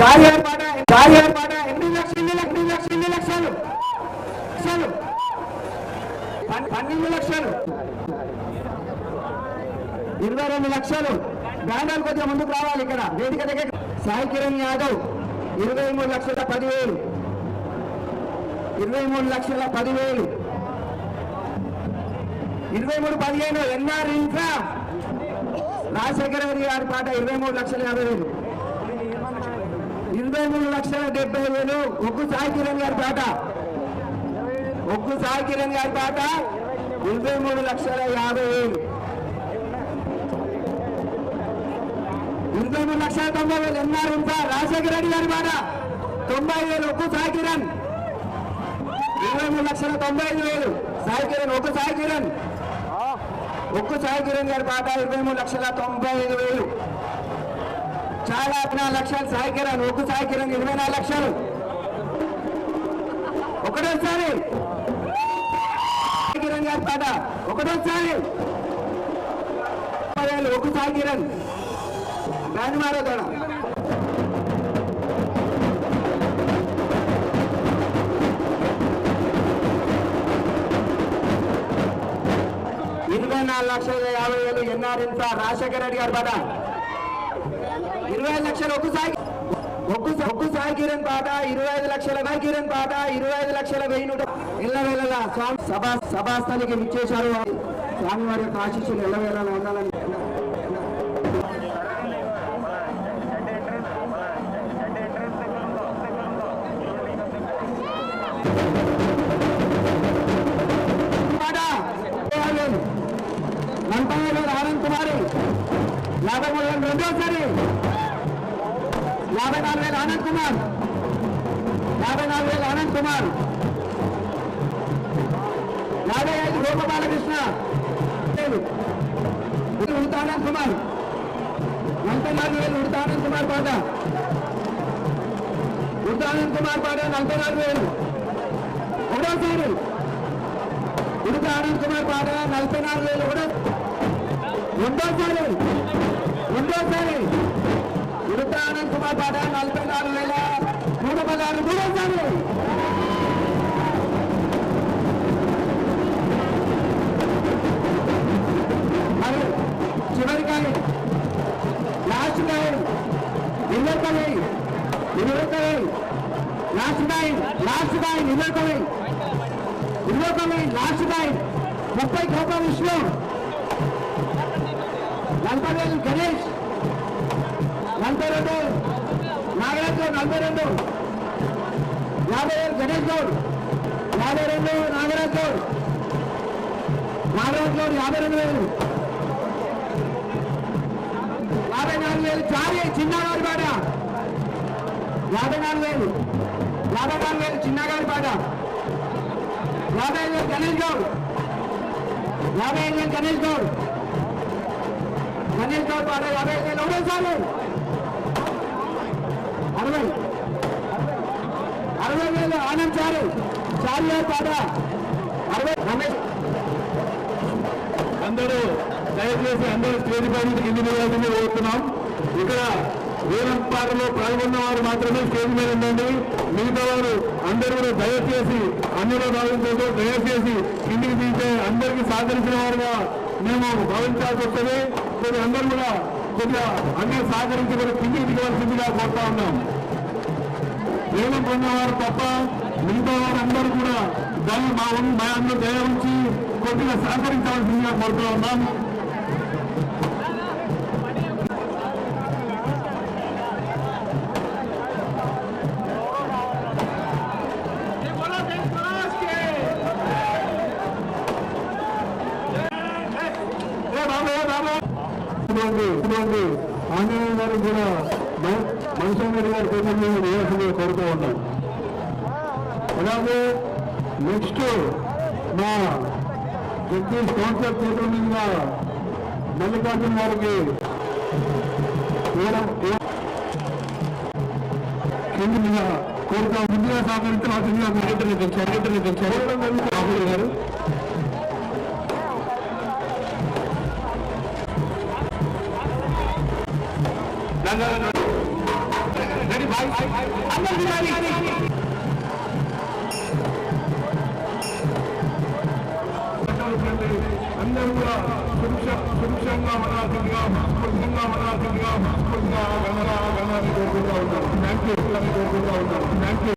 లక్షలు పన్నెండు లక్షలు. ఇరవై రెండు లక్షలు. బ్యాండాలు కొద్దిగా ముందుకు రావాలి ఇక్కడ. వేదిక దగ్గర. సాయి కిరణ్ యాదవ్ ఇరవై మూడు లక్షల పదివేలు. ఇరవై మూడు లక్షల పదివేలు. ఇరవై మూడు పదిహేను ఎన్ఆర్ ఇంకా రాజశేఖర రెడ్డి గారి పాట ఇరవై మూడు లక్షల యాభై వేలు. ఇరవై మూడు లక్షల డెబ్బై వేలు. ఒగ్గు సాయి కిరణ్ గారి పాట. ఒగ్గు సాయి కిరణ్ గారి పాట. ఇరవై మూడు లక్షల యాభై వేలు. ఇరవై మూడు లక్షల తొంభై వేలు. ఎన్ఆర్ ఇంకా రాజశేఖర రెడ్డి గారి పాట. తొంభై వేలు. ఒక్కు సాయి కిరణ్. ఇరవై మూడు లక్షల తొంభై ఐదు వేలు. సాయి కిరణ్ ఒక్క సాయి కిరణ్. ఒక్క సాయి కిరణ్ గారి పాట ఇరవై మూడు లక్షల తొంభై ఐదు వేలు. చాలా నాలుగు లక్షలు సాయి కిరణ్ ఒక్క సాయి కిరణ్ ఇరవై నాలుగు లక్షలు. ఒకటోసారి. సాయి కిరణ్ గారి పాట. ఒకటోసారి. ఒక సాయి కిరణ్ దాని మారో తోడ ఇరవై నాలుగు లక్షల యాభై వేలు ఎన్ఆర్ ఇన్ఫ్రా రాజశేఖర రెడ్డి గారి పాట. ఇరవై ఐదు లక్షలు ఒక్కసారి. ఒక్కసారి ఒక్క కిరణ్ పాట ఇరవై ఐదు లక్షల వై కిరణ్ పాట ఇరవై ఐదు లక్షల వెయ్యి నూట ఎల్లవేళల స్వామి. సభా సభాస్థలికి విచ్చేశారు స్వామి వారి యొక్క ఆశీస్సులు ఎల్లవేళలా ఉండాలని పాట. యాభై నలభై ఆనంద్ కుమారి. యాభై రెండోసారి యాభై నాలుగు వేలు ఆనంద్ కుమార్. యాభై నాలుగు వేలు ఆనంద్ కుమార్. యాభై ఐదు గోపబాలకృష్ణ వేలు. ఇది ఆనంద్ కుమార్. నలభై నాలుగు వేలు ఉడత ఆనంద్ కుమార్ పాట. ఉడత ఆనంద్ కుమార్ పాట నలభై నాలుగు వేలు. ఒకటోసారి ఉడత ఆనంద్ కుమార్ పాట నలభై నాలుగు వేలు ఒకటో. రెండోసారి రెండోసారి ఉడత కుమార్ పాట నలభై నాలుగు వేల మూడు పదహారు వందలు మరి చివరికాయ లాస్ట్ టైం నిలబడి నిలబడి లాస్ట్ టైం లాస్ట్ టైం నిలబడి నిలబడి లాస్ట్ టైం ముప్పై కోట్ల విష్ణు. నలభై వేలు గణేష్. నలభై రెండు యాభై ఏడు గణేష్ గౌడ్. యాభై రెండు నాగరాజ్ గౌడ్. నాగరాజ్ గౌడ్ యాభై రెండు వేలు. యాభై నాలుగు వేలు చారి చిన్నగారి పాట యాభై నాలుగు వేలు. యాభై నాలుగు వేలు చిన్నగారి పాట యాభై ఐదు వేలు గణేష్ గౌడ్. యాభై ఐదు వేలు గణేష్ గౌడ్. గణేష్ గౌడ్ పాట యాభై ఐదు వేలు. ఒకటోసారి అరవై. అరవై వేలు ఆనంద్ చారు. చారియా గారి పాట అరవై. రమేష్. అందరూ దయచేసి అందరూ స్టేజ్ పై నుంచి కింది వేయాలని కోరుతున్నాం ఇక్కడ వేలం పాటలో పాల్గొన్న వారు మాత్రమే స్టేజ్ మీద ఉండండి. మిగతా వారు అందరూ కూడా దయచేసి అందులో భావించదు దయచేసి కిందికి తీసే అందరికీ సహకరించిన వారుగా మేము భావించాల్సి వస్తుంది. కొద్దిగా అందరూ కూడా కొద్దిగా అందరూ సహకరించి కూడా కిందికి దిగవలసిందిగా కోరుతా ఉన్నాం. వేలం పొందేవారు తప్ప మిగతా వారందరూ కూడా దాన్ని మా మా అందరూ దయ ఉంచి కొద్దిగా సహకరించాల్సిందిగా కోరుతా ఉన్నాం. ఇటువంటి ఇటువంటి ఆంజనేయ గారు కూడా మనుషుల గారి కోసం మేము వేయాల్సిందిగా కోరుతూ ఉన్నాం అలాగే నెక్స్ట్ మా జగదీష్ కౌన్సిలర్ చేతుల మీదుగా మల్లికార్జున గారికి కోరుతా ముందుగా సహకరించాల్సిందిగా సెక్రటరీ సెక్రటరీ సెక్రటరీ రాహుల్ గారు అందరూ కూడా సురక్ష సురక్షంగా మనాల్సిందిగా మనస్ఫూర్తిగా మనాల్సిందిగా మనస్ఫూర్తిగా గణరా గణాన్ని కోరుకుంటా ఉంటాం థ్యాంక్ యూ కోరుకుంటా ఉంటారు థ్యాంక్ యూ